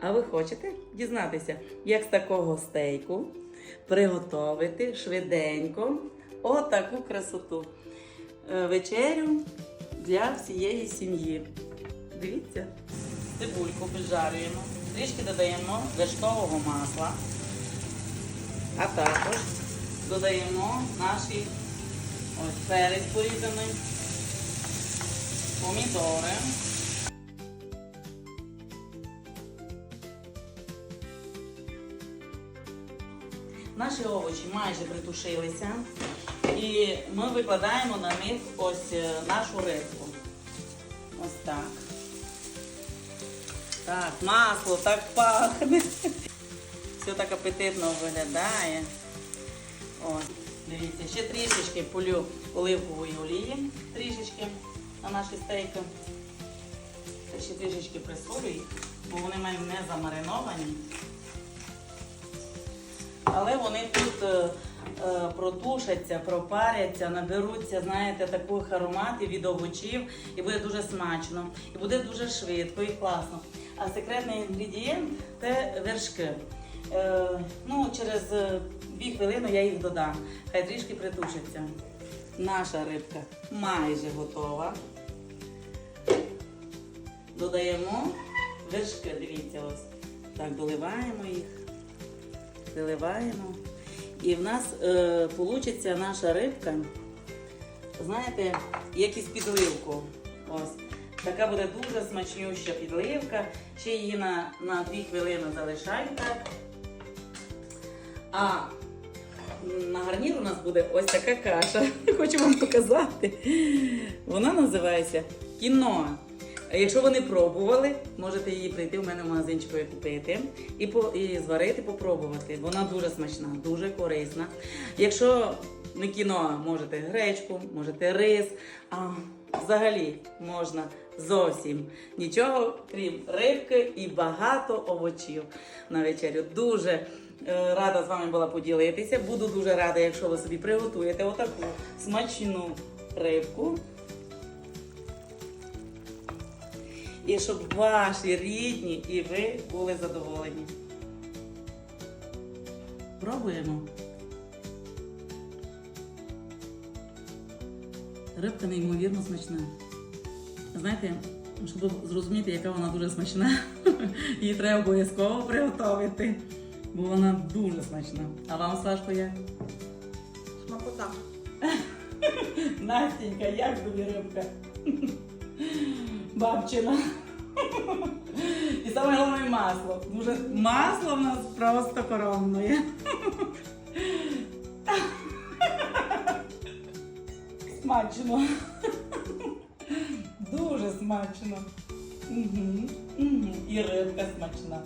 А ви хочете дізнатися, як з такого стейку приготувати швиденько отаку красоту Е, вечерю для всієї сім'ї. Дивіться. Цибульку піджарюємо, трішки додаємо вершкового масла, а також додаємо наші ось перець порізаний, помідори. Наші овочі майже притушилися. І ми викладаємо на них ось е, нашу рибку. Ось так. Так, масло так пахне. Все так апетитно виглядає. Ось, дивіться, ще трішечки полю оливкової олії, трішечки на наші стейки. Ще трішечки присолю їх, бо вони мене не замариновані. Але вони тут е, е, протушаться, пропаряться, наберуться, знаєте, таких ароматів від овочів, і буде дуже смачно, і буде дуже швидко і класно. А секретний інгредієнт це вершки. Е, ну, через е, дві хвилини я їх додам. Хай трішки притушаться. Наша рибка майже готова. Додаємо вершки, дивіться, ось. Так, доливаємо їх заливаємо. І в нас е, получиться наша рибка, знаєте, як із підливку. Ось. Така буде дуже смачнюща підливка. Ще її на, на 2 хвилини залишаю так. А на гарнір у нас буде ось така каша. Хочу вам показати. Вона називається кіноа. Якщо ви не пробували, можете її прийти в мене в магазинчику і купити і, по, і зварити, попробувати. Вона дуже смачна, дуже корисна. Якщо не кіно, можете гречку, можете рис, а взагалі можна зовсім нічого, крім рибки і багато овочів на вечерю. Дуже е, рада з вами була поділитися. Буду дуже рада, якщо ви собі приготуєте отаку смачну рибку. І щоб ваші рідні і ви були задоволені. Пробуємо. Рибка неймовірно смачна. Знаєте, щоб зрозуміти, яка вона дуже смачна, її треба обов'язково приготувати, бо вона дуже смачна. А вам, Сашко, як? Смакота. Настенька, як тобі рибка? Бабчина. І саме головне масло. Дуже масло в нас просто коронне. Смачно. Дуже смачно. І рибка смачна.